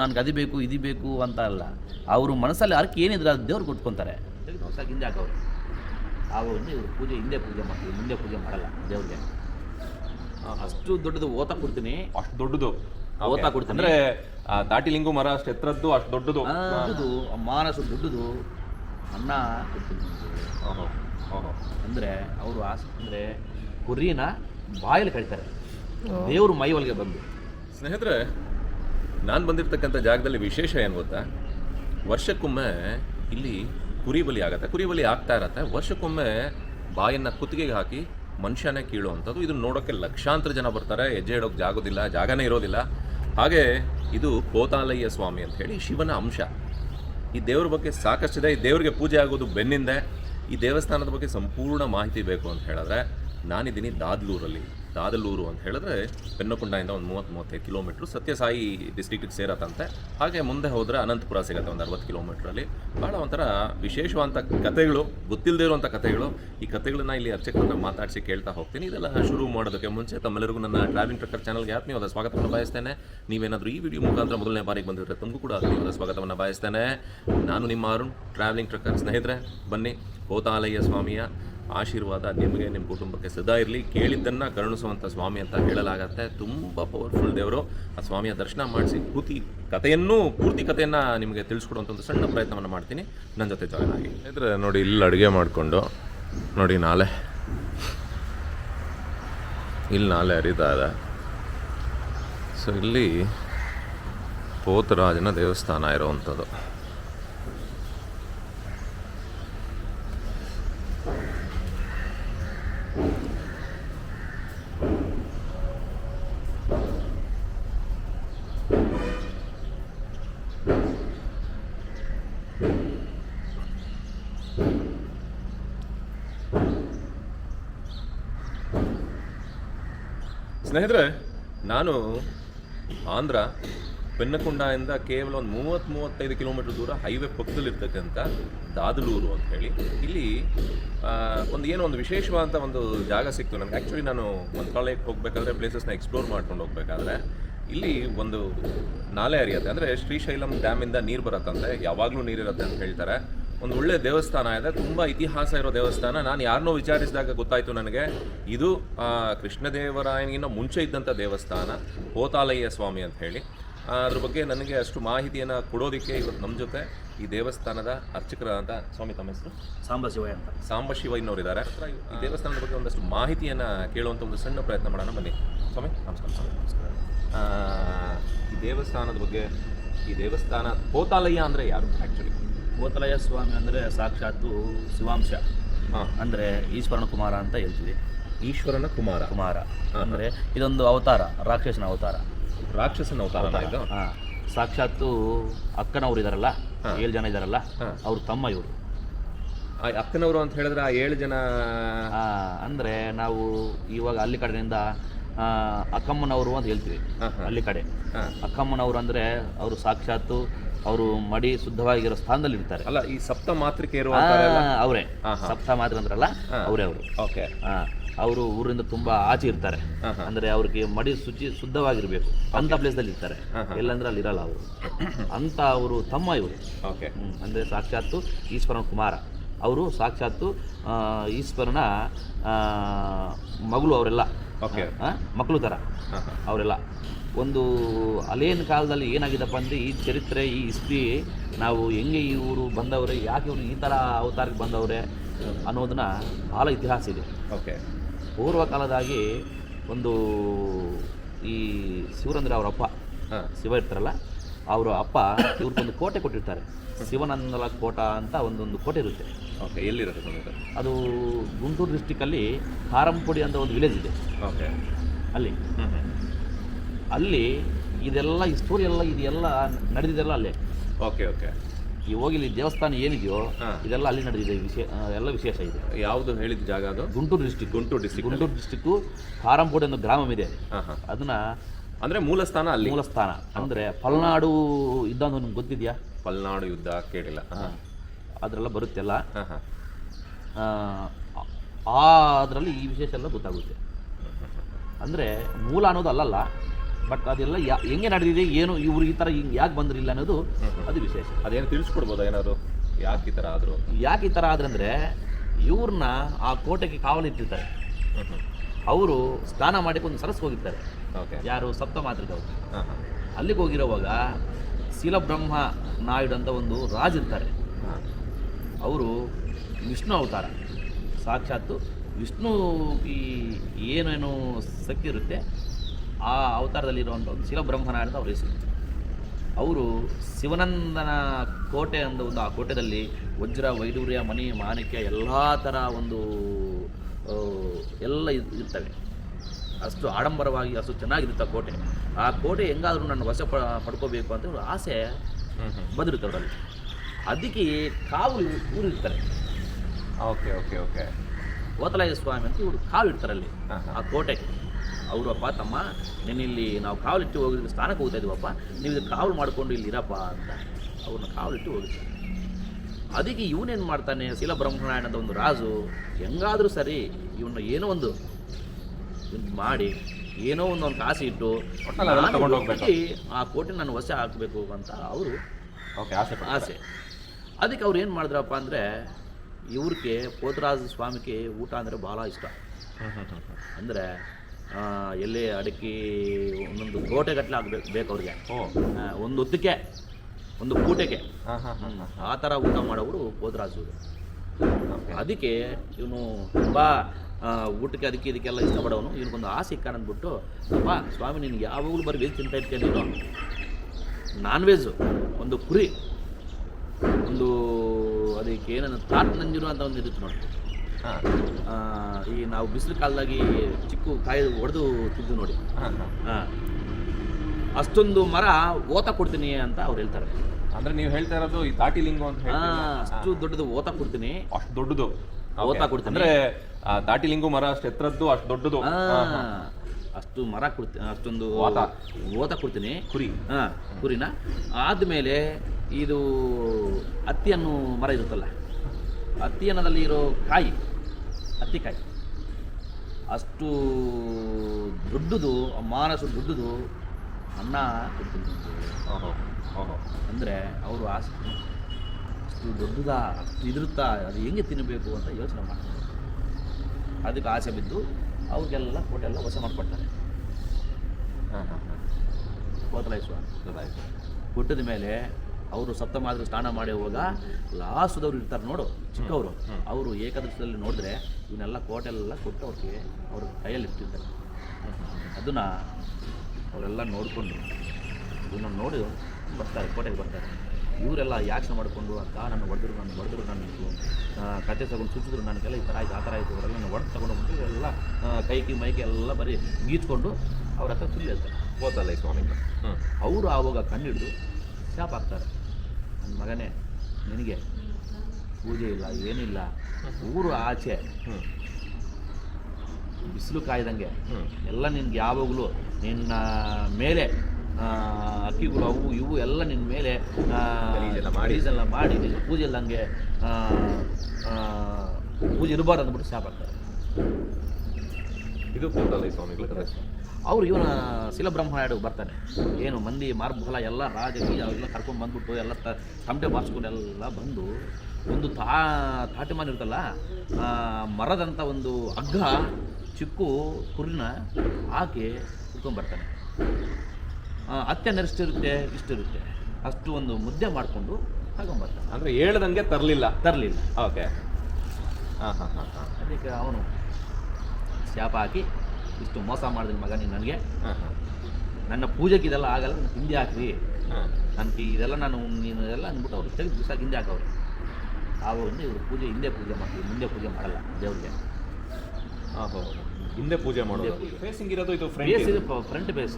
ನನಗೆ ಅದು ಬೇಕು ಇದು ಬೇಕು ಅಂತ ಅಲ್ಲ. ಅವರು ಮನಸ್ಸಲ್ಲಿ ಅರ್ಕೆ ಏನಿದ್ರೆ ಅದು ದೇವ್ರಿಗೆ ಕೊಟ್ಕೊತಾರೆ. ಹೊಸ ಹಿಂದೆ ಹಾಕೋರು ಆವಾಗ ಇವರು ಪೂಜೆ ಹಿಂದೆ ಪೂಜೆ ಮಾಡ್ತೀವಿ ಮುಂದೆ ಪೂಜೆ ಮಾಡಲ್ಲ ದೇವ್ರಿಗೆ. ಅಷ್ಟು ದೊಡ್ಡದು ಓತ ಕೊಡ್ತೀನಿ. ಅಷ್ಟು ದೊಡ್ಡದು. ಓತಾ ಕೊಡ್ತೀನಿ. ಅಂದರೆ ಆ, ದಾಟಿಲಿಂಗು ಮರ ಅಷ್ಟು ಎತ್ತರದ್ದು ಅಷ್ಟು ದೊಡ್ಡದು. ಅದು ದೊಡ್ಡದು ಮಾನಸ ದೊಡ್ಡದು. ಅನ್ನ ಕೊಡ್ತೀನಿ. ಓಹೋ ಓಹೋ. ಅಂದರೆ ಅವರು ಆಸೆ ಅಂದರೆ ಕುರಿನ ಬಾಯಲ್ಲಿ ಕಳಿತಾರೆ ದೇವರು ಮೈ ಒಳಗೆ ಬಂದು. ಸ್ನೇಹಿತರೆ ನಾನು ಬಂದಿರತಕ್ಕಂಥ ಜಾಗದಲ್ಲಿ ವಿಶೇಷ ಏನು ಗೊತ್ತಾ? ವರ್ಷಕ್ಕೊಮ್ಮೆ ಇಲ್ಲಿ ಕುರಿ ಬಲಿ ಆಗತ್ತೆ. ಕುರಿ ಬಲಿ ಆಗ್ತಾ ಇರತ್ತೆ. ವರ್ಷಕ್ಕೊಮ್ಮೆ ಬಾಯನ್ನು ಕುತ್ತಿಗೆಗೆ ಹಾಕಿ ಮನುಷ್ಯನೇ ಕೀಳುವಂಥದ್ದು. ಇದನ್ನ ನೋಡೋಕ್ಕೆ ಲಕ್ಷಾಂತರ ಜನ ಬರ್ತಾರೆ. ಹೆಜ್ಜೆ ಇಡೋಕೆ ಜಾಗೋದಿಲ್ಲ, ಜಾಗನೇ ಇರೋದಿಲ್ಲ. ಹಾಗೆ ಇದು ಕೋತಾಲಯ್ಯ ಸ್ವಾಮಿ ಅಂತ ಹೇಳಿ ಶಿವನ ಅಂಶ. ಈ ದೇವ್ರ ಬಗ್ಗೆ ಸಾಕಷ್ಟಿದೆ. ಈ ದೇವರಿಗೆ ಪೂಜೆ ಆಗೋದು ಬೆನ್ನಿಂದೆ. ಈ ದೇವಸ್ಥಾನದ ಬಗ್ಗೆ ಸಂಪೂರ್ಣ ಮಾಹಿತಿ ಬೇಕು ಅಂತ ಹೇಳಿದ್ರೆ ನಾನಿದ್ದೀನಿ ದಾದ್ಲೂರಲ್ಲಿ. ದಾದಲೂರು ಅಂತ ಹೇಳಿದ್ರೆ ಪೆನ್ನಕೊಂಡದಿಂದ ಒಂದು ಮೂವತ್ತು ಮೂವತ್ತೈದು ಕಿಲೋಮೀಟ್ರು ಸತ್ಯಸಾಯಿ ಡಿಸ್ಟ್ರಿಕ್ಟಿಗೆ ಸೇರತ್ತಂತೆ. ಹಾಗೆ ಮುಂದೆ ಹೋದರೆ ಅನಂತಪುರ ಸಿಗುತ್ತೆ ಒಂದು ಅರವತ್ತು ಕಿಲೋಮೀಟ್ರಲ್ಲಿ. ಭಾಳ ಒಂಥರ ವಿಶೇಷವಾದಂಥ ಕಥೆಗಳು ಗೊತ್ತಿಲ್ಲದೇ ಇರುವಂಥ ಕಥೆಗಳು. ಈ ಕಥೆಗಳನ್ನ ಇಲ್ಲಿ ಅರ್ಚಕರನ್ನ ಮಾತಾಡಿಸಿ ಕೇಳ್ತಾ ಹೋಗ್ತೀನಿ. ಇದೆಲ್ಲ ಶುರು ಮಾಡೋದಕ್ಕೆ ಮುಂಚೆ ತಮ್ಮೆಲ್ಲರಿಗೂ ನನ್ನ ಟ್ರಾವೆಲಿಂಗ್ ಟ್ರಕ್ಕರ್ ಚಾನಲ್ಗೆ ಆತ್ಮೀಯವಾದ ಸ್ವಾಗತವನ್ನು ಬಯಸ್ತೇನೆ. ನೀವೇನಾದರೂ ಈ ವಿಡಿಯೋ ಮುಖಾಂತರ ಮೊದಲನೇ ಬಾರಿಗೆ ಬಂದಿದ್ರೆ ತಮಗೂ ಕೂಡ ಆತ್ಮೀಯವಾದ ಸ್ವಾಗತವನ್ನು ಬಯಸ್ತೇನೆ. ನಾನು ನಿಮ್ಮ ಅರುಣ್ ಟ್ರಾವೆಲಿಂಗ್ ಟ್ರಕ್ಕರ್ ಸ್ನೇಹಿತರೆ. ಬನ್ನಿ ಕೋತಾಲಯ್ಯ ಸ್ವಾಮಿಯ. ಆಶೀರ್ವಾದ ನಿಮಗೆ ನಿಮ್ಮ ಕುಟುಂಬಕ್ಕೆ ಸದಾ ಇರಲಿ. ಕೇಳಿದ್ದನ್ನು ಕರುಣಿಸುವಂಥ ಸ್ವಾಮಿ ಅಂತ ಹೇಳಲಾಗತ್ತೆ. ತುಂಬ ಪವರ್ಫುಲ್ ದೇವರು. ಆ ಸ್ವಾಮಿಯ ದರ್ಶನ ಮಾಡಿಸಿ ಪೂರ್ತಿ ಕಥೆಯನ್ನು ಪೂರ್ತಿ ಕಥೆಯನ್ನು ನಿಮಗೆ ತಿಳಿಸ್ಕೊಡುವಂಥ ಒಂದು ಸಣ್ಣ ಪ್ರಯತ್ನವನ್ನು ಮಾಡ್ತೀನಿ. ನನ್ನ ಜೊತೆ ಜಾಯ್ನ್ ಆಗಿ. ಇದ್ರೆ ನೋಡಿ, ಇಲ್ಲಿ ಅಡುಗೆ ಮಾಡಿಕೊಂಡು, ನೋಡಿ ನಾಳೆ ಇಲ್ಲಿ ನಾಳೆ ಹರಿತಾ ಸೊ ಇಲ್ಲಿ ಪೋತರಾಜನ ದೇವಸ್ಥಾನ ಇರುವಂಥದ್ದು. ಸ್ನೇಹಿತರೆ, ನಾನು ಆಂಧ್ರ ಪೆನ್ನಕೊಂಡದಿಂದ ಕೇವಲ ಒಂದು ಮೂವತ್ತು ಮೂವತ್ತೈದು ಕಿಲೋಮೀಟರ್ ದೂರ ಹೈವೇ ಪಕ್ಕದಲ್ಲಿರ್ತಕ್ಕಂಥ ದಾದಲೂರು ಅಂತ ಹೇಳಿ. ಇಲ್ಲಿ ಒಂದು ಏನೋ ಒಂದು ವಿಶೇಷವಾದಂಥ ಒಂದು ಜಾಗ ಸಿಕ್ತು ನನಗೆ. ಆ್ಯಕ್ಚುಲಿ ನಾನು ಮಂತ್ರಾಲಯಕ್ಕೆ ಹೋಗ್ಬೇಕಾದ್ರೆ ಪ್ಲೇಸಸ್ನ ಎಕ್ಸ್ಪ್ಲೋರ್ ಮಾಡ್ಕೊಂಡು ಹೋಗ್ಬೇಕಾದ್ರೆ ಇಲ್ಲಿ ಒಂದು ನಾಲೆ ಹರಿಯತ್ತೆ. ಅಂದರೆ ಶ್ರೀಶೈಲಂ ಡ್ಯಾಮಿಂದ ನೀರು ಬರುತ್ತಂತೆ. ಯಾವಾಗಲೂ ನೀರಿರುತ್ತೆ ಅಂತ ಹೇಳ್ತಾರೆ. ಒಂದು ಒಳ್ಳೆ ದೇವಸ್ಥಾನ ಇದೆ. ತುಂಬ ಇತಿಹಾಸ ಇರೋ ದೇವಸ್ಥಾನ. ನಾನು ಯಾರನ್ನೋ ವಿಚಾರಿಸಿದಾಗ ಗೊತ್ತಾಯಿತು ನನಗೆ. ಇದು ಕೃಷ್ಣದೇವರಾಯನಿಗಿನ್ನ ಮುಂಚೆ ಇದ್ದಂಥ ದೇವಸ್ಥಾನ ಹೋತಾಲಯ್ಯ ಸ್ವಾಮಿ ಅಂತ ಹೇಳಿ. ಅದ್ರ ಬಗ್ಗೆ ನನಗೆ ಅಷ್ಟು ಮಾಹಿತಿಯನ್ನು ಕೊಡೋದಕ್ಕೆ ಇವತ್ತು ನಮ್ಮ ಜೊತೆ ಈ ದೇವಸ್ಥಾನದ ಅರ್ಚಕರಾದಂಥ ಸ್ವಾಮಿ ತಮ್ಮ ಹೆಸರು? ಸಾಂಬ ಶಿವಯ್ಯ ಅಂತ. ಸಾಂಬ ಶಿವಯ್ಯನವರಿದ್ದಾರೆ. ಈ ದೇವಸ್ಥಾನದ ಬಗ್ಗೆ ಒಂದಷ್ಟು ಮಾಹಿತಿಯನ್ನು ಕೇಳುವಂಥ ಒಂದು ಸಣ್ಣ ಪ್ರಯತ್ನ ಮಾಡೋಣ. ಬನ್ನಿ. ಸ್ವಾಮಿ ನಮಸ್ಕಾರ. ಸ್ವಾಮಿ ನಮಸ್ಕಾರ. ಈ ದೇವಸ್ಥಾನದ ಬಗ್ಗೆ ಈ ದೇವಸ್ಥಾನ ಹೋತಾಲಯ್ಯ ಅಂದರೆ ಯಾರು ಆ್ಯಕ್ಚುಲಿ ಗೋತಲಯ ಸ್ವಾಮಿ ಅಂದರೆ ಸಾಕ್ಷಾತ್ತು ಶಿವಾಂಶ. ಅಂದರೆ ಈಶ್ವರನ ಕುಮಾರ ಅಂತ ಹೇಳ್ತೀವಿ. ಈಶ್ವರನ ಕುಮಾರ. ಕುಮಾರ. ಅಂದರೆ ಇದೊಂದು ಅವತಾರ ರಾಕ್ಷಸನ ಅವತಾರ. ರಾಕ್ಷಸನ ಅವತಾರ ಇದು ಹಾಂ. ಸಾಕ್ಷಾತ್ತು ಅಕ್ಕನವ್ರು ಇದಾರಲ್ಲ ಏಳು ಜನ ಇದಾರಲ್ಲ ಅವ್ರ ತಮ್ಮ ಇವರು ಅಕ್ಕನವರು ಅಂತ ಹೇಳಿದ್ರೆ ಆ ಏಳು ಜನ ಅಂದರೆ ನಾವು ಇವಾಗ ಅಲ್ಲಿ ಕಡೆಯಿಂದ ಅಕ್ಕಮ್ಮನವರು ಅಂತ ಹೇಳ್ತೀವಿ. ಅಲ್ಲಿ ಕಡೆ. ಅಕ್ಕಮ್ಮನವರು ಅಂದರೆ ಅವರು ಸಾಕ್ಷಾತ್ತು ಅವರು ಮಡಿ ಶುದ್ಧವಾಗಿರೋ ಸ್ಥಾನದಲ್ಲಿ ಇರ್ತಾರೆ ಅಲ್ಲ ಈ ಸಪ್ತ ಮಾತೃಕೆ ಇರುವ ಅವರೇ. ಸಪ್ತ ಮಾತ್ರ ಅಂದ್ರಲ್ಲ ಅವರೇ ಅವರು. ಓಕೆ. ಅವರು ಊರಿಂದ ತುಂಬಾ ಆಚೆ ಇರ್ತಾರೆ. ಅಂದ್ರೆ ಅವ್ರಿಗೆ ಮಡಿ ಶುಚಿ ಶುದ್ಧವಾಗಿರ್ಬೇಕು. ಅಂತ ಪ್ಲೇಸ್ ಪ್ಲೇಸ್ದಲ್ಲಿ ಇರ್ತಾರೆ ಎಲ್ಲಂದ್ರೆ ಅಲ್ಲಿ ಇರಲ್ಲ ಅವರು. ಅಂತ ಅವರು ತಮ್ಮ ಇವರು. ಓಕೆ. ಅಂದ್ರೆ ಸಾಕ್ಷಾತ್ತು ಈಶ್ವರನ ಕುಮಾರ. ಅವರು ಸಾಕ್ಷಾತ್ತು ಈಶ್ವರನ ಮಗಳು ಅವರೆಲ್ಲ. ಓಕೆ ಮಕ್ಕಳು ಥರ ಅವರೆಲ್ಲ. ಒಂದು ಅಲೇನ ಕಾಲದಲ್ಲಿ ಏನಾಗಿದ್ದಪ್ಪ ಅಂದರೆ ಈ ಚರಿತ್ರೆ ಈ ಹಿಸ್ಟ್ರಿ ನಾವು ಹೆಂಗೆ ಇವರು ಬಂದವ್ರೆ ಯಾಕೆ ಇವರು ಈ ಥರ ಅವತಾರಕ್ಕೆ ಬಂದವ್ರೆ ಅನ್ನೋದನ್ನ ಭಾಳ ಇತಿಹಾಸ ಇದೆ. ಓಕೆ ಪೂರ್ವ ಕಾಲದಾಗಿ ಒಂದು ಈ ಶಿವರಂದ್ರೆ ಅವರಪ್ಪ ಹಾಂ. ಶಿವ ಇರ್ತಾರಲ್ಲ ಅವರ ಅಪ್ಪ ಇವ್ರಿಗೊಂದು ಕೋಟೆ ಕೊಟ್ಟಿರ್ತಾರೆ. ಶಿವನಂದಲ ಕೋಟ ಅಂತ ಒಂದೊಂದು ಕೋಟೆ ಇರುತ್ತೆ. ಓಕೆ ಎಲ್ಲಿರುತ್ತೆ ಅದು? ಗುಂಟೂರು ಡಿಸ್ಟಿಕಲ್ಲಿ ಕಾರಂಪುಡಿ ಅಂತ ಒಂದು ವಿಲೇಜ್ ಇದೆ. ಓಕೆ ಅಲ್ಲಿ. ಅಲ್ಲಿ ಇದೆಲ್ಲ ಈ ಸ್ಟೋರಿ ಎಲ್ಲ ಇದೆಲ್ಲ ನಡೆದಿದೆಲ್ಲ ಅಲ್ಲೇ. ಓಕೆ ಓಕೆ ಈ ಹೋಗಿ ಇಲ್ಲಿ ದೇವಸ್ಥಾನ ಏನಿದೆಯೋ. ಇದೆಲ್ಲ ಅಲ್ಲಿ ನಡೆದಿದೆ ವಿಶೇಷ ಎಲ್ಲ ವಿಶೇಷ ಇದೆ. ಯಾವುದು ಹೇಳಿದ ಜಾಗ ಅದು? Guntur district Guntur district Guntur district Karampudi ಅನ್ನೋ ಗ್ರಾಮ ಇದೆ ಅದನ್ನ ಅಂದರೆ ಮೂಲ ಸ್ಥಾನ ಅಲ್ಲಿ? ಮೂಲ ಸ್ಥಾನ. ಅಂದ್ರೆ ಪಲ್ನಾಡು ಯುದ್ಧ ಅಂತ ನಿಮ್ಗೆ ಗೊತ್ತಿದೆಯಾ? ಪಲ್ನಾಡು ಯುದ್ಧ ಕೇಳಿಲ್ಲ. ಹಾಂ. ಅದರೆಲ್ಲ ಬರುತ್ತೆಲ್ಲ? ಹಾಂ ಹಾಂ. ಆ, ಅದರಲ್ಲಿ ಈ ವಿಶೇಷ ಎಲ್ಲ ಗೊತ್ತಾಗುತ್ತೆ. ಅಂದರೆ ಮೂಲ ಅನ್ನೋದು ಅಲ್ಲಲ್ಲ ಬಟ್ ಅದೆಲ್ಲ ಯಾ ಹೆಂಗೆ ನಡೆದಿದೆ ಏನು ಇವ್ರು ಈ ಥರ ಹಿಂಗೆ ಯಾಕೆ ಬಂದಿರಲಿಲ್ಲ ಅನ್ನೋದು ಅದು ವಿಶೇಷ. ಅದೇನು ತಿಳಿಸ್ಕೊಡ್ಬೋದಾ ಏನಾದ್ರು? ಯಾಕೆ ಈ ಥರ ಆದರು? ಯಾಕೆ ಈ ಥರ ಆದ್ರಂದ್ರೆ ಇವ್ರನ್ನ ಆ ಕೋಟೆಗೆ ಕಾವಲಿಟ್ಟಿರ್ತಾರೆ. ಅವರು ಸ್ನಾನ ಮಾಡಕ್ಕೆ ಒಂದು ಸರಸ್ಗೆ ಹೋಗಿರ್ತಾರೆ. ಓಕೆ. ಯಾರು ಸಪ್ತ ಮಾತೃಕವರು ಅಲ್ಲಿಗೆ ಹೋಗಿರೋವಾಗ ಶೀಲಬ್ರಹ್ಮ ನಾಯುಡು ಅಂತ ಒಂದು ರಾಜ ಇರ್ತಾರೆ. ಅವರು ವಿಷ್ಣು ಅವತಾರ. ಸಾಕ್ಷಾತ್ತು ವಿಷ್ಣು ಈ ಏನೇನು ಸಕ್ಕಿರುತ್ತೆ ಇರುತ್ತೆ ಆ ಅವತಾರದಲ್ಲಿರುವಂಥ ಒಂದು ಶಿಲಬ್ರಹ್ಮನಾರಾಯಣ ಅವ್ರ ಹೆಸರು. ಅವರು ಶಿವನಂದನ ಕೋಟೆ ಅಂದ ಒಂದು ಆ ಕೋಟೆದಲ್ಲಿ ವಜ್ರ ವೈಡೂರ್ಯ ಮಣಿ ಮಾಣಿಕ್ಯ ಎಲ್ಲ ಥರ ಒಂದು ಎಲ್ಲ ಇರ್ತವೆ. ಅಷ್ಟು ಆಡಂಬರವಾಗಿ ಅಷ್ಟು ಚೆನ್ನಾಗಿರುತ್ತೆ ಆ ಕೋಟೆ. ಆ ಕೋಟೆ ಹೆಂಗಾದರೂ ನನ್ನ ವಶ ಪ ಪಡ್ಕೋಬೇಕು ಅಂತ ಒಂದು ಆಸೆ ಬಂದಿರುತ್ತೆ ಅವರಲ್ಲಿ. ಅದಕ್ಕೆ ಕಾವು ಊರಿಡ್ತಾರೆ ಓಕೆ ಓಕೆ ಓಕೆ. ಕೋತಲಾಯ ಸ್ವಾಮಿ ಅಂತ ಇವರು ಕಾವು ಇಡ್ತಾರೆ ಅಲ್ಲಿ ಆ ಕೋಟೆಗೆ. ಅವರು ಅಪ್ಪ ತಮ್ಮ ನೀನು ಇಲ್ಲಿ ನಾವು ಕಾವಲಿಟ್ಟು ಹೋಗಿದ್ರೆ ಸ್ಥಾನಕ್ಕೆ ಹೋಗ್ತಾ ಇದೀವಪ್ಪ ನೀವು ಇದು ಕಾವಲು ಮಾಡಿಕೊಂಡು ಇಲ್ಲಿ ಇರಪ್ಪ ಅಂತ ಅವ್ರನ್ನ ಕಾವಲಿಟ್ಟು ಹೋಗಿರ್ತಾರೆ. ಅದಕ್ಕೆ ಇವನೇನು ಮಾಡ್ತಾನೆ ಶಿಲ ಬ್ರಹ್ಮನಾರಾಯಣದ ಒಂದು ರಾಜು ಹೆಂಗಾದರೂ ಸರಿ ಇವನ್ನ ಏನೋ ಒಂದು ಇದು ಮಾಡಿ ಏನೋ ಒಂದು ಒಂದು ಆಸೆ ಇಟ್ಟು ಆ ಕೋಟೆ ನಾನು ವಶ ಹಾಕಬೇಕು ಅಂತ ಅವರು ಓಕೆ ಆಸೆ ಆಸೆ. ಅದಕ್ಕೆ ಅವ್ರು ಏನು ಮಾಡಿದ್ರಪ್ಪ ಅಂದರೆ ಇವ್ರಿಗೆ ಪೋತರಾಜ ಸ್ವಾಮಿಗೆ ಊಟ ಅಂದರೆ ಭಾಳ ಇಷ್ಟ. ಅಂದರೆ ಎಲ್ಲಿ ಅಡಿಕೆ ಒಂದೊಂದು ತೋಟೆಗಟ್ಟಲೆ ಆಗಬೇಕು ಬೇಕು ಅವ್ರಿಗೆ. ಒಂದು ಹೊತ್ತಿಗೆ ಒಂದು ಹಾಂ ಆ ಥರ ಊಟ ಮಾಡೋರು ಪೋತರಾಜು ಅದಕ್ಕೆ ಇವನು ತುಂಬ ಊಟಕ್ಕೆ ಅದಕ್ಕೆ ಇದಕ್ಕೆಲ್ಲ ಇಷ್ಟಪಡೋನು. ಇವನಿಗೊಂದು ಆಸೆ ಇಕ್ಕ ಅಂದ್ಬಿಟ್ಟು ಅಪ್ಪ ಸ್ವಾಮಿ ನಿನಗೆ ಯಾವಾಗಲೂ ಬರೀ ವೆಜ್ ತಿಂತಾ ಇರ್ತೇನೆ ನೀನು? ನಾನ್ ವೆಜ್ಜು ಒಂದು ಕುರಿ ಒಂದು ಅದಕ್ಕೆ ಏನನ್ನ ತಾಟ್ ನಂಜುರು ಅಂತ ಒಂದು ಇರುತ್ತೆ ನೋಡಿ. ಈ ನಾವು ಬಿಸಿಲು ಕಾಲದಾಗಿ ಚಿಕ್ಕು ಕಾಯಿ ಹೊಡೆದು ತಿದ್ದು ನೋಡಿ. ಹಾಂ ಹಾಂ. ಅಷ್ಟೊಂದು ಮರ ಓತ ಕೊಡ್ತೀನಿ ಅಂತ ಅವ್ರು ಹೇಳ್ತಾರೆ. ಅಂದ್ರೆ ನೀವು ಹೇಳ್ತಾ ಇರೋದು ಈ ತಾಟಿ ಲಿಂಗು ಅಂತ ಹೇಳಿ? ಅಷ್ಟು ದೊಡ್ಡದು ಓತ ಕೊಡ್ತೀನಿ. ಅಷ್ಟು ದೊಡ್ಡದು. ಓತಾ ಕೊಡ್ತೀನಿ. ಅಂದ್ರೆ ತಾಟಿ ಲಿಂಗು ಮರ ಅಷ್ಟು ಎತ್ತರದ್ದು ಅಷ್ಟು ದೊಡ್ಡದು. ಅಷ್ಟು ಮರ ಕೊಡ್ತೀನಿ ಅಷ್ಟೊಂದು ಓತ. ಓತ ಕೊಡ್ತೀನಿ. ಕುರಿ. ಹಾಂ ಕುರಿನ. ಆದಮೇಲೆ ಇದು ಹತ್ತಿಯನ್ನು ಮರ ಇರುತ್ತಲ್ಲ ಹತ್ತಿಯನ್ನದಲ್ಲಿ ಇರೋ ಕಾಯಿ. ಹತ್ತಿಕಾಯಿ ಅಷ್ಟು ದೊಡ್ಡದು ಮಾನಸು ದೊಡ್ಡದು ಅನ್ನ ಕೊಡ್ತೀನಿ ಓಹೋ ಅಂದರೆ ಅವರು ಆಸೆ. ಅಷ್ಟು ದೊಡ್ಡದ ಅಷ್ಟು ಇದಿರುತ್ತಾ ಅದು ಹೆಂಗೆ ತಿನ್ನಬೇಕು ಅಂತ ಯೋಚನೆ ಮಾಡ್ತಾರೆ. ಅದಕ್ಕೆ ಆಸೆ ಬಿದ್ದು ಅವ್ರಿಗೆಲ್ಲ ಕೋಟೆಲ್ಲ ವಶ ಮಾಡಿಕೊಡ್ತಾರೆ. ಹಾಂ ಹಾಂ ಹಾಂ. ಕೋತಲಾಯಿಸುವ ಕೋತಲಾಯಿಸುವ ಕೊಟ್ಟದ ಮೇಲೆ ಅವರು ಸಪ್ತಮಾದ್ರಿ ಸ್ನಾನ ಮಾಡಿ ಹೋಗ ಲಾಸ್ಟ್ದವ್ರು ಇರ್ತಾರೆ ನೋಡು ಚಿಕ್ಕವರು. ಅವರು ಏಕಾದಶದಲ್ಲಿ ನೋಡಿದ್ರೆ ಇವನ್ನೆಲ್ಲ ಕೋಟೆಲ್ಲ ಕೊಟ್ಟು ಅವ್ರಿಗೆ ಅವ್ರ ಕೈಯಲ್ಲಿ ಇಟ್ಟಿರ್ತಾರೆ. ಅದನ್ನು ಅವರೆಲ್ಲ ನೋಡಿಕೊಂಡು ಇದನ್ನ ನೋಡಿ ಬರ್ತಾರೆ ಕೋಟೆಗೆ ಬರ್ತಾರೆ. ಇವರೆಲ್ಲ ಯಾಚನೆ ಮಾಡಿಕೊಂಡು ಅಕ್ಕ ನನ್ನ ಹೊಡೆದ್ರು ನನ್ನ ಹೊಡೆದ್ರು ನನ್ನ ಆ, ಕತೆ ತಗೊಂಡು ಸುತ್ತಿದ್ರು ನನಗೆಲ್ಲ ಈ ಥರ ಆಯ್ತು ಆ ಥರ ಆಯಿತು ಅವರೆಲ್ಲ ನಾನು ಹೊಡೆದು ತಗೊಂಡು ಬಂದು ಎಲ್ಲ ಕೈಕಿ ಮೈಕಿ ಎಲ್ಲ ಬರೀ ಗೀಚ್ಕೊಂಡು ಅವ್ರ ಹತ್ರ ಸುಲ್ಲಿ ಹೇಳ್ತಾರೆ ಓದಲ್ಲ ಈ ಸ್ವಾಮಿಗಳು. ಅವರು ಆವಾಗ ಕಣ್ಣಿಡಿದು ಶಾಪ್ ಹಾಕ್ತಾರೆ. ನನ್ನ ಮಗನೇ ನಿನಗೆ ಪೂಜೆ ಇಲ್ಲ ಏನಿಲ್ಲ. ಊರು ಆಚೆ. ಹ್ಞೂ ಬಿಸಿಲು ಕಾಯ್ದಂಗೆ. ಹ್ಞೂ ಎಲ್ಲ ನಿನ್ಗೆ ಯಾವಾಗಲೂ ನಿನ್ನ ಮೇಲೆ ಅಕ್ಕಿಗಳು ಅವು ಇವು ಎಲ್ಲ ನಿನ್ನ ಮೇಲೆ ಗಲೀಜೆಲ್ಲ ಮಾಡಿ. ನಿನ್ನ ಪೂಜೆ ಇಲ್ಲಂಗೆ ಪೂಜೆ ಇರಬಾರ್ದು ಅಂದ್ಬಿಟ್ಟು ಸಾಪಾಡ್ತಾರೆ ಇದು ಸ್ವಾಮಿಗಳು ಅವ್ರು ಇವನ ಶಿಲಬ್ರಹ್ಮನಾయుಡು ಬರ್ತಾನೆ ಏನು ಮಂದಿ ಮಾರ್ಬಲ ಎಲ್ಲ ರಾಜಕೀಯ ಅವೆಲ್ಲ ಕರ್ಕೊಂಡು ಬಂದ್ಬಿಟ್ಟು ಎಲ್ಲ ತ ತಮಟೆ ಬಾರಿಸ್ಕೊಂಡೆಲ್ಲ ಬಂದು ಒಂದು ತಾ ತಾಟಿಮಾನ್ ಇರ್ತಲ್ಲ ಆ, ಮರದಂಥ ಒಂದು ಹಗ್ಗ ಚಿಕ್ಕು ಕುರಿನ ಹಾಕಿ ಬರ್ತಾನೆ. ಅತ್ತೆ ನೆರೆಷ್ಟಿರುತ್ತೆ ಇಷ್ಟಿರುತ್ತೆ. ಅಷ್ಟು ಒಂದು ಮುದ್ದೆ ಮಾಡಿಕೊಂಡು ತಗೊಂಬರ್ತಾನೆ ಅಂದರೆ ಹೇಳ್ದಂಗೆ ತರಲಿಲ್ಲ? ತರಲಿಲ್ಲ. ಓಕೆ. ಹಾಂ ಹಾಂ ಹಾಂ ಹಾಂ. ಅದಕ್ಕೆ ಅವನು ಶಾಪ ಹಾಕಿ ಇಷ್ಟು ಮೋಸ ಮಾಡಿದ ಮಗ ನೀನು ನನಗೆ. ಹಾಂ ಹಾಂ. ನನ್ನ ಪೂಜೆಗೆ ಇದೆಲ್ಲ ಆಗಲ್ಲ ನನ್ನ ಹಿಂದೆ ಹಾಕ್ರಿ. ಹಾಂ. ನನಗೆ ಇದೆಲ್ಲ ನಾನು ನೀನು ಎಲ್ಲ ಅಂದ್ಬಿಟ್ಟು ಅವ್ರು ತೆಗೆದು ದಿವಸ ಹಿಂದೆ ಹಾಕವ್ರು. ಆವಾಗ ಇವರು ಪೂಜೆ ಹಿಂದೆ ಪೂಜೆ ಮಾಡ್ತೀವಿ ಮುಂದೆ ಪೂಜೆ ಮಾಡಲ್ಲ ದೇವ್ರಿಗೆ. ಓಹೋ ಹಿಂದೆ ಪೂಜೆ ಮಾಡೋದು. ಫೇಸಿಂಗ್ ಇರೋದು ಇದು ಬೇಸ್ ಫ್ರಂಟ್ ಇದೆ ಫ್ರಂಟ್ ಬೇಸ್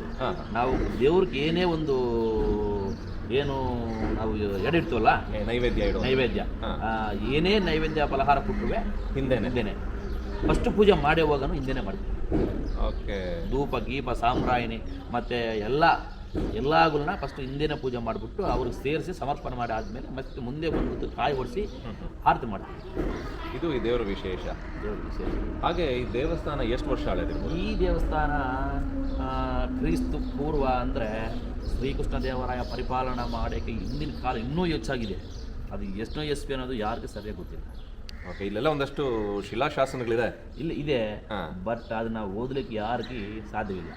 ನಾವು ದೇವ್ರಿಗೆ ಏನೇ ಒಂದು ಏನು ನಾವು ಎಡಿಡ್ತೀವಲ್ಲ ನೈವೇದ್ಯ ಇಡೋದು ನೈವೇದ್ಯ. ಆ, ಏನೇ ನೈವೇದ್ಯ ಫಲಹಾರ ಕೊಟ್ಟರು ಹಿಂದೆ ಹಿಂದೆನೆ. ಫಸ್ಟ್ ಪೂಜೆ ಮಾಡಿ ಹೋಗೋನು ಹಿಂದೆನೆ ಮಾಡ್ತೀವಿ. ಓಕೆ. ಧೂಪ ಗೀಪ ಸಾಮ್ರಾಯಿನಿ ಮತ್ತು ಎಲ್ಲ ಎಲ್ಲಾಗಲೂ ಫಸ್ಟ್ ಹಿಂದಿನ ಪೂಜೆ ಮಾಡಿಬಿಟ್ಟು ಅವ್ರಿಗೆ ಸೇರಿಸಿ ಸಮರ್ಪಣೆ ಮಾಡಿ ಆದಮೇಲೆ ಮತ್ತೆ ಮುಂದೆ ಬಂದು ಕಾಯಿ ಹೊಡಿಸಿ ಆರತಿ ಮಾಡ್ತೀವಿ. ಇದು ಈ ದೇವರ ವಿಶೇಷ. ದೇವರ ವಿಶೇಷ. ಹಾಗೆ ಈ ದೇವಸ್ಥಾನ ಎಷ್ಟು ವರ್ಷ ಆಳಿದೆ ಈ ದೇವಸ್ಥಾನ ಕ್ರಿಸ್ತು ಪೂರ್ವ ಅಂದರೆ ಶ್ರೀಕೃಷ್ಣ ದೇವರಾಯ ಪರಿಪಾಲನಾ ಮಾಡೋಕ್ಕೆ ಹಿಂದಿನ ಕಾಲ ಇನ್ನೂ ಹೆಚ್ಚಾಗಿದೆ. ಅದು ಎಷ್ಟೋ ಯಶಸ್ವಿ ಅನ್ನೋದು ಯಾರಿಗೂ ಸರಿಯಾಗಿ ಗೊತ್ತಿಲ್ಲ. ಓಕೆ ಇಲ್ಲೆಲ್ಲ ಒಂದಷ್ಟು ಶಿಲಾಶಾಸನಗಳಿದೆ. ಇಲ್ಲ ಇದೆ ಬಟ್ ಅದನ್ನ ಓದಲಿಕ್ಕೆ ಯಾರಿಗೆ ಸಾಧ್ಯವಿಲ್ಲ.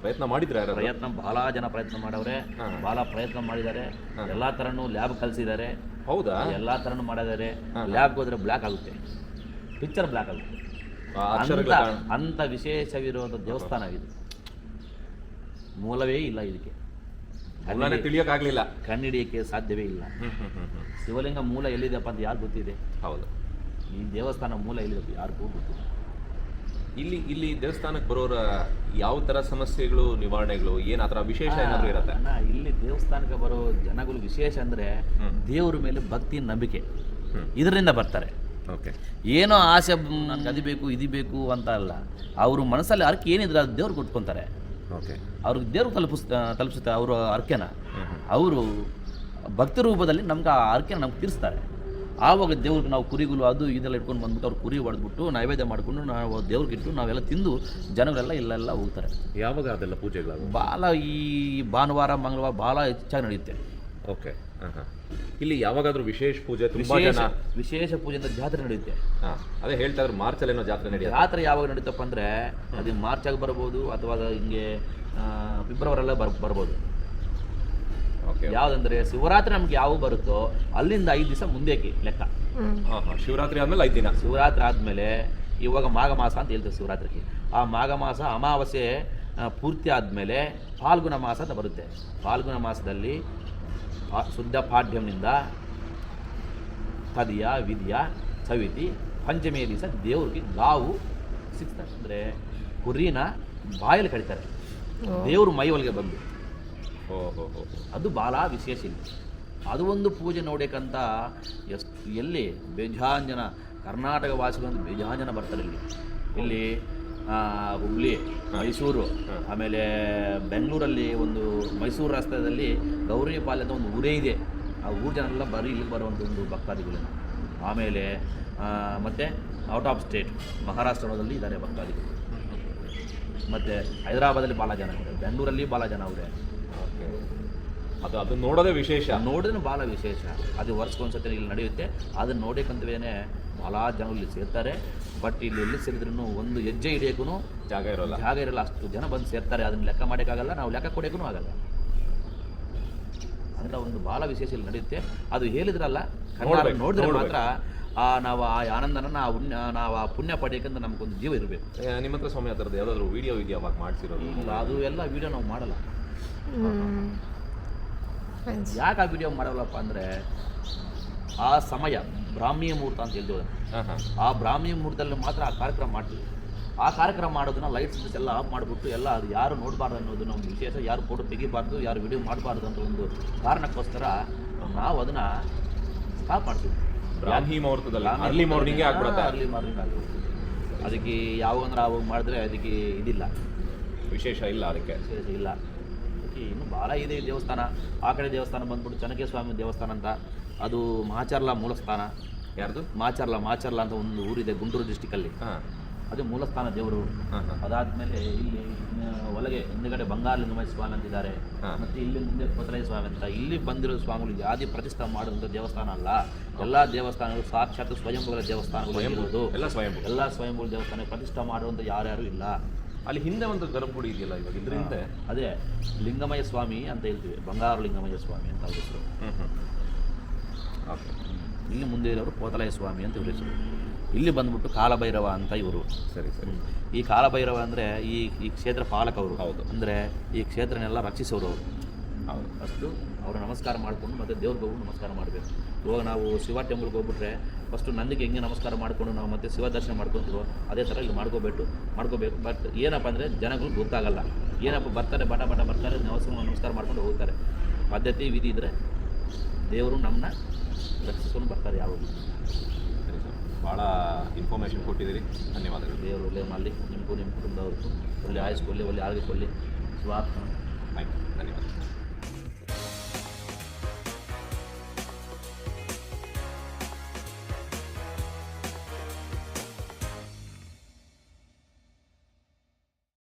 ಪ್ರಯತ್ನ ಮಾಡಿದ್ರೆ ಪ್ರಯತ್ನ ಬಹಳ ಜನ ಪ್ರಯತ್ನ ಮಾಡವ್ರೆ. ಬಹಳ ಪ್ರಯತ್ನ ಮಾಡಿದ್ದಾರೆ. ಎಲ್ಲಾ ತರನು ಲ್ಯಾಬ್ ಕಲಿಸಿದ್ದಾರೆ. ಹೌದಾ? ಎಲ್ಲಾ ತರನು ಮಾಡಿದ್ದಾರೆ. ಲ್ಯಾಬ್ ಹೋದ್ರೆ ಬ್ಲ್ಯಾಕ್ ಆಗುತ್ತೆ. ಪಿಕ್ಚರ್ ಬ್ಲ್ಯಾಕ್ ಆಗುತ್ತೆ. ಅಂತ ವಿಶೇಷವಿರೋದ ದೇವಸ್ಥಾನ ಇದು. ಮೂಲವೇ ಇಲ್ಲ ಇದಕ್ಕೆ. ತಿಳಿಯೋಕ್ಕಾಗಲಿಲ್ಲ. ಕಣ್ಣಿಡಿಯಕ್ಕೆ ಸಾಧ್ಯವೇ ಇಲ್ಲ. ಶಿವಲಿಂಗ ಮೂಲ ಎಲ್ಲಿದೆಪ್ಪ ಅಂತ ಯಾರು ಗೊತ್ತಿದೆ? ಹೌದು. ಈ ದೇವಸ್ಥಾನ ಮೂಲ ಎಲ್ಲಿದೆ ಯಾರಿಗೂ ಗೊತ್ತಿಲ್ಲ. ಇಲ್ಲಿ ಇಲ್ಲಿ ದೇವಸ್ಥಾನಕ್ಕೆ ಬರೋರ ಯಾವ ತರ ಸಮಸ್ಯೆಗಳು ನಿವಾರಣೆಗಳು ಏನು ಆ ಥರ ವಿಶೇಷ ಏನಾದ್ರು ಇರುತ್ತೆ? ಇಲ್ಲಿ ದೇವಸ್ಥಾನಕ್ಕೆ ಬರೋ ಜನಗಳು ವಿಶೇಷ ಅಂದ್ರೆ ದೇವರ ಮೇಲೆ ಭಕ್ತಿ ನಂಬಿಕೆ. ಇದರಿಂದ ಬರ್ತಾರೆ. ಓಕೆ. ಏನೋ ಆಸೆ ನನಗೆ ಅದು ಬೇಕು ಇದು ಬೇಕು ಅಂತ ಅಲ್ಲ. ಅವರು ಮನಸ್ಸಲ್ಲಿ ಅರ್ಕೆ ಏನಿದ್ರೆ ಅದು ದೇವ್ರಿಗೆ ಕೊಟ್ಕೊತಾರೆ. ಅವ್ರಿಗೆ ದೇವ್ರು ತಲುಪಿಸ್ ತಲುಪಿಸುತ್ತೆ ಅವರು ಅರ್ಕೆನ. ಅವರು ಭಕ್ತ ರೂಪದಲ್ಲಿ ನಮ್ಗೆ ಆ ಅರ್ಕೆನ ನಮ್ಗೆ ತೀರಿಸ್ತಾರೆ. ಆವಾಗ ದೇವ್ರಿಗೆ ನಾವು ಕುರಿಗಳು ಅದು ಇದೆಲ್ಲ ಇಟ್ಕೊಂಡು ಬಂದ್ಬಿಟ್ಟು ಅವ್ರು ಕುರಿ ಹೊಡೆದ್ಬಿಟ್ಟು ನೈವೇದ್ಯ ಮಾಡಿಕೊಂಡು ನಾವು ದೇವ್ರಿಗೆ ಇಟ್ಟು ನಾವೆಲ್ಲ ತಿಂದು ಜನಗಳೆಲ್ಲ ಇಲ್ಲೆಲ್ಲ ಹೋಗ್ತಾರೆ. ಯಾವಾಗ ಅದೆಲ್ಲ ಪೂಜೆಗಳು ಭಾಳ ಈ ಭಾನುವಾರ ಮಂಗಳವಾರ ಭಾಳ ಹೆಚ್ಚಾಗಿ ನಡೆಯುತ್ತೆ. ಓಕೆ ಇಲ್ಲಿ ಯಾವಾಗಾದ್ರೂ ವಿಶೇಷ ಪೂಜೆ ತುಂಬಾ ವಿಶೇಷ ಜನ ವಿಶೇಷ ಪೂಜೆ ಅಂತ ಜಾತ್ರೆ ನಡೆಯುತ್ತೆ. ಹಾ ಅದೇ ಹೇಳ್ತಾ ಇದ್ರು ಮಾರ್ಚಲ್ಲಿ ಏನೋ ಜಾತ್ರೆ ನಡೆಯುತ್ತೆ. ಜಾತ್ರೆ ಯಾವಾಗ ನಡೀತಪ್ಪ ಅಂದ್ರೆ ಅದು ಮಾರ್ಚ್ ಆಗಿ ಬರ್ಬೋದು ಅಥವಾ ಹಿಂಗೆ ಫೆಬ್ರವರಲ್ಲ ಬರ್ ಬರ್ಬೋದು. ಓಕೆ ಯಾವುದಂದ್ರೆ ಶಿವರಾತ್ರಿ ನಮ್ಗೆ ಯಾವ ಬರುತ್ತೋ ಅಲ್ಲಿಂದ ಐದು ದಿವಸ ಮುಂದೆಕ್ಕೆ ಲೆಕ್ಕ. ಶಿವರಾತ್ರಿ ಆದ್ಮೇಲೆ ಐದು ದಿನ. ಶಿವರಾತ್ರಿ ಆದ್ಮೇಲೆ ಇವಾಗ ಮಾಘ ಮಾಸ ಅಂತ ಹೇಳ್ತೇವೆ ಶಿವರಾತ್ರಿಗೆ. ಆ ಮಾಘ ಮಾಸ ಅಮಾವಾಸ್ಯೆ ಪೂರ್ತಿ ಆದ್ಮೇಲೆ ಫಾಲ್ಗುಣ ಮಾಸ ಅಂತ ಬರುತ್ತೆ. ಫಾಲ್ಗುಣ ಮಾಸದಲ್ಲಿ ಪಾ- ಶುದ್ಧ ಪಾಡ್ಯಂನಿಂದ ತದಿಯ ವಿಧಿಯ ಸವಿತಿ ಪಂಚಮಿಯ ದಿವಸ ದೇವ್ರಿಗೆ ಗಾವು ಸಿಗ್ತಾರೆ ಅಂದರೆ ಕುರಿನ ಬಾಯಲ್ಲಿ ಕಡಿತಾರೆ. ದೇವ್ರ ಮೈ ಒಳಗೆ ಬಂದು. ಓ ಹೋ ಹೋ ಅದು ಭಾಳ ವಿಶೇಷ ಇಲ್ಲಿ. ಅದು ಒಂದು ಪೂಜೆ ನೋಡಬೇಕಂತ ಎಷ್ಟು ಎಲ್ಲಿ ಬೇಜಾಂಜನ ಜನ ಕರ್ನಾಟಕ ವಾಸಿಗಳು ಬೇಜಾಂಜನ ಜನ ಬರ್ತಾರೆ ಇಲ್ಲಿ. ಇಲ್ಲಿ ಹುಬ್ಳಿ ಮೈಸೂರು ಆಮೇಲೆ ಬೆಂಗಳೂರಲ್ಲಿ ಒಂದು ಮೈಸೂರು ರಸ್ತೆಯಲ್ಲಿ ಗೌರಿ ಪಾಲ್ಯದ ಒಂದು ಊರೇ ಇದೆ. ಆ ಊರು ಜನರೆಲ್ಲ ಬರೀ ಇಲ್ಲಿ ಬರುವಂಥ ಒಂದು ಭಕ್ತಾದಿಗಳು. ಆಮೇಲೆ ಮತ್ತು ಔಟ್ ಆಫ್ ಸ್ಟೇಟ್ ಮಹಾರಾಷ್ಟ್ರದಲ್ಲಿ ಇದ್ದಾರೆ ಭಕ್ತಾದಿಗಳು. ಮತ್ತು ಹೈದರಾಬಾದಲ್ಲಿ ಭಾಳ ಜನ ಇದೆ ಬೆಂಗಳೂರಲ್ಲಿ ಭಾಳ ಜನ ಅವರೇ. ಓಕೆ. ಅದು ಅದು ನೋಡೋದೇ ವಿಶೇಷ. ನೋಡಿದ್ರೆ ಭಾಳ ವಿಶೇಷ. ಅದು ವರ್ಷಕ್ಕೊಂದ್ಸತಿ ಇಲ್ಲಿ ನಡೆಯುತ್ತೆ. ಅದನ್ನ ನೋಡೋಕ್ಕಂತವೇನೆ ಭಾಳ ಜನ ಇಲ್ಲಿ ಸೇರ್ತಾರೆ. ಬಟ್ ಇಲ್ಲಿ ಎಲ್ಲಿ ಸೇರಿದ್ರು ಒಂದು ಹೆಜ್ಜೆ ಹಿಡಿಯೋಕ್ಕೂ ಜಾಗ ಇರೋಲ್ಲ. ಜಾಗ ಇರಲ್ಲ. ಅಷ್ಟು ಜನ ಬಂದು ಸೇರ್ತಾರೆ. ಅದನ್ನ ಲೆಕ್ಕ ಮಾಡೋಕ್ಕಾಗಲ್ಲ ನಾವು ಲೆಕ್ಕ ಕೊಡೋಕ್ಕೂ ಆಗಲ್ಲ. ಅಂತ ಒಂದು ಭಾಳ ವಿಶೇಷ ಇಲ್ಲಿ ನಡೆಯುತ್ತೆ. ಅದು ಹೇಳಿದ್ರಲ್ಲ ಕನ್ನಡ ನೋಡಿದ್ರೆ. ಮಾತ್ರ ಆ ನಾವು ಆ ಆನಂದನ ನಾವು ನಾವು ಆ ಪುಣ್ಯ ಪಡೆಯಕ್ಕಂತ ನಮಗೊಂದು ಜೀವ ಇರಬೇಕು. ನಿಮ್ಮ ಹತ್ರ ಸ್ವಾಮಿ ಆ ಥರದ್ದು ಯಾವ್ದಾದ್ರು ವಿಡಿಯೋ ಇದೆಯಾ ಅವಾಗ ಮಾಡ್ಸಿರೋದು? ಇಲ್ಲ ಅದು ಎಲ್ಲ ವಿಡಿಯೋ ನಾವು ಮಾಡಲ್ಲ. ಯಾಕೆ ಆ ವಿಡಿಯೋ ಮಾಡಲ್ಲಪ್ಪ ಅಂದರೆ ಆ ಸಮಯ ಬ್ರಾಹ್ಮೀಯ ಮುಹೂರ್ತ ಅಂತ ಹೇಳ್ತೀವಿ ಅದನ್ನ. ಹಾಂ ಹಾಂ ಆ ಬ್ರಾಹ್ಮೀಯ ಮುಹೂರ್ತದಲ್ಲಿ ಮಾತ್ರ ಆ ಕಾರ್ಯಕ್ರಮ ಮಾಡ್ತೀವಿ. ಆ ಕಾರ್ಯಕ್ರಮ ಮಾಡೋದನ್ನ ಲೈಟ್ಸ್ ಎಲ್ಲ ಆಫ್ ಮಾಡಿಬಿಟ್ಟು ಎಲ್ಲ ಅದು ಯಾರು ನೋಡಬಾರ್ದು ಅನ್ನೋದನ್ನ ಒಂದು ವಿಶೇಷ ಯಾರು ಫೋಟೋ ತೆಗಿಬಾರ್ದು ಯಾರು ವಿಡಿಯೋ ಮಾಡಬಾರ್ದು ಅಂತ ಒಂದು ಕಾರಣಕ್ಕೋಸ್ಕರ ನಾವು ಅದನ್ನ ಸ್ಟಾಪ್ ಮಾಡ್ತೀವಿ. ಬ್ರಾಹ್ಮಿ ಮುಹೂರ್ತದಲ್ಲಿ ಅರ್ಲಿ ಮಾರ್ನಿಂಗ್ ಆಗ್ಬಿಡುತ್ತೆ. ಅರ್ಲಿ ಮಾರ್ನಿಂಗ್ ಆಗ್ಬಿಡುತ್ತೆ. ಅದಕ್ಕೆ ಯಾವಾಗ ಅಂದ್ರೆ ಆವಾಗ ಮಾಡಿದ್ರೆ ಅದಕ್ಕೆ ಇದಿಲ್ಲ. ವಿಶೇಷ ಇಲ್ಲ ಅದಕ್ಕೆ. ವಿಶೇಷ ಇಲ್ಲ. ಭಾಳ ಇದೆ ಈ ದೇವಸ್ಥಾನ. ಆ ಕಡೆ ದೇವಸ್ಥಾನ ಬಂದ್ಬಿಟ್ಟು ಚನಕೇ ಸ್ವಾಮಿ ದೇವಸ್ಥಾನ ಅಂತ. ಅದು ಮಾಚರ್ಲ ಮೂಲಸ್ಥಾನ. ಯಾರ್ದು? ಮಾಚರ್ಲ ಮಾಚರ್ಲ ಅಂತ ಒಂದು ಊರಿದೆ ಗುಂಟೂರು ಡಿಸ್ಟಿಕಲ್ಲಿ ಅದು ಮೂಲಸ್ಥಾನ ದೇವರು. ಅದಾದ್ಮೇಲೆ ಇಲ್ಲಿ ಒಳಗೆ ಒಳಗೆ ಬಂಗಾರ ಲಿಂಗಮಯ ಸ್ವಾಮಿ ಅಂತಿದ್ದಾರೆ. ಮತ್ತೆ ಇಲ್ಲಿ ಮುಂದೆ ಕೊತ್ತಲೈ ಸ್ವಾಮಿ ಅಂತ. ಇಲ್ಲಿ ಬಂದಿರೋ ಸ್ವಾಮಿಗಳು ಯಾವ್ದೇ ಪ್ರತಿಷ್ಠಾ ಮಾಡುವಂಥ ದೇವಸ್ಥಾನ ಅಲ್ಲ. ಎಲ್ಲಾ ದೇವಸ್ಥಾನಗಳು ಸಾಕ್ಷಾತ್ ಸ್ವಯಂಭೂಲ ದೇವಸ್ಥಾನಗಳು ಎಲ್ಲ ಸ್ವಯಂ ಎಲ್ಲ ಸ್ವಯಂಭೂಲ ದೇವಸ್ಥಾನ ಪ್ರತಿಷ್ಠಾ ಮಾಡುವಂಥ ಯಾರ್ಯಾರು ಇಲ್ಲ. ಅಲ್ಲಿ ಹಿಂದೆ ಒಂದು ಗರ್ಭಗುಡಿ ಇದೆಯಲ್ಲ ಇವಾಗ? ಇದರಿಂದ ಅದೇ ಲಿಂಗಮಯ ಸ್ವಾಮಿ ಅಂತ ಹೇಳ್ತೀವಿ. ಬಂಗಾರ ಲಿಂಗಮಯ ಸ್ವಾಮಿ ಅಂತ ಅವ್ರ ಹೆಸರು. ಹ್ಞೂ ಹ್ಞೂ ಓಕೆ. ಇಲ್ಲಿ ಮುಂದೆ ಇರೋರು ಕೋತಲಯ ಸ್ವಾಮಿ ಅಂತ ಇವ್ರ ಹೆಸರು. ಇಲ್ಲಿ ಬಂದ್ಬಿಟ್ಟು ಕಾಲಭೈರವ ಅಂತ ಇವರು. ಸರಿ ಸರಿ. ಈ ಕಾಲಭೈರವ ಅಂದರೆ ಈ ಈ ಕ್ಷೇತ್ರ ಪಾಲಕವರು. ಹೌದು. ಅಂದರೆ ಈ ಕ್ಷೇತ್ರನೆಲ್ಲ ರಕ್ಷಿಸೋರು ಅವರು. ಹೌದು. ಅಷ್ಟು ಅವರು ನಮಸ್ಕಾರ ಮಾಡಿಕೊಂಡು ಮತ್ತೆ ದೇವ್ರಿಗೆ ಹೋಗಿ ನಮಸ್ಕಾರ ಮಾಡಬೇಕು. ಇವಾಗ ನಾವು ಶಿವ ಟೆಂಪಲ್ಗೆ ಹೋಗ್ಬಿಟ್ರೆ ಫಸ್ಟು ನಂದಿಗೆ ಹೆಂಗೆ ನಮಸ್ಕಾರ ಮಾಡಿಕೊಂಡು ನಾವು ಮತ್ತೆ ಶಿವ ದರ್ಶನ ಮಾಡ್ಕೊತೀವೋ ಅದೇ ಥರ ಇಲ್ಲಿ ಮಾಡ್ಕೋಬೇಕು ಮಾಡ್ಕೋಬೇಕು. ಬಟ್ ಏನಪ್ಪ ಅಂದರೆ ಜನಗಳು ಗೊತ್ತಾಗಲ್ಲ. ಏನಪ್ಪ ಬರ್ತಾರೆ ಬಟ ಬಟ ಬರ್ತಾರೆ ನಮಸ್ಕಾರ ನಮಸ್ಕಾರ ಮಾಡ್ಕೊಂಡು ಹೋಗ್ತಾರೆ. ಪದ್ಧತಿ ವಿಧಿ ಇದ್ದರೆ ದೇವರು ನಮ್ಮನ್ನ ರಕ್ಷಿಸ್ಕೊಂಡು ಬರ್ತಾರೆ ಯಾವಾಗಲೂ. ಸರಿ ಸರ್. ಭಾಳ ಇನ್ಫಾರ್ಮೇಷನ್ ಕೊಟ್ಟಿದ್ದೀರಿ. ಧನ್ಯವಾದಗಳು. ದೇವರು ಒಳ್ಳೆ ಮಾಡಲಿ ನಿಮಗೂ ನಿಮ್ಮ ಕುಟುಂಬದವ್ರಿಗೂ. ಒಳ್ಳೆ ಆಯಸ್ಕೊಳ್ಳಿ ಒಳ್ಳೆ ಆರೋಗ್ಯ ಕೊಡಲಿ ಸ್ವಾರ್ಥ ಆಯ್ತು ಧನ್ಯವಾದ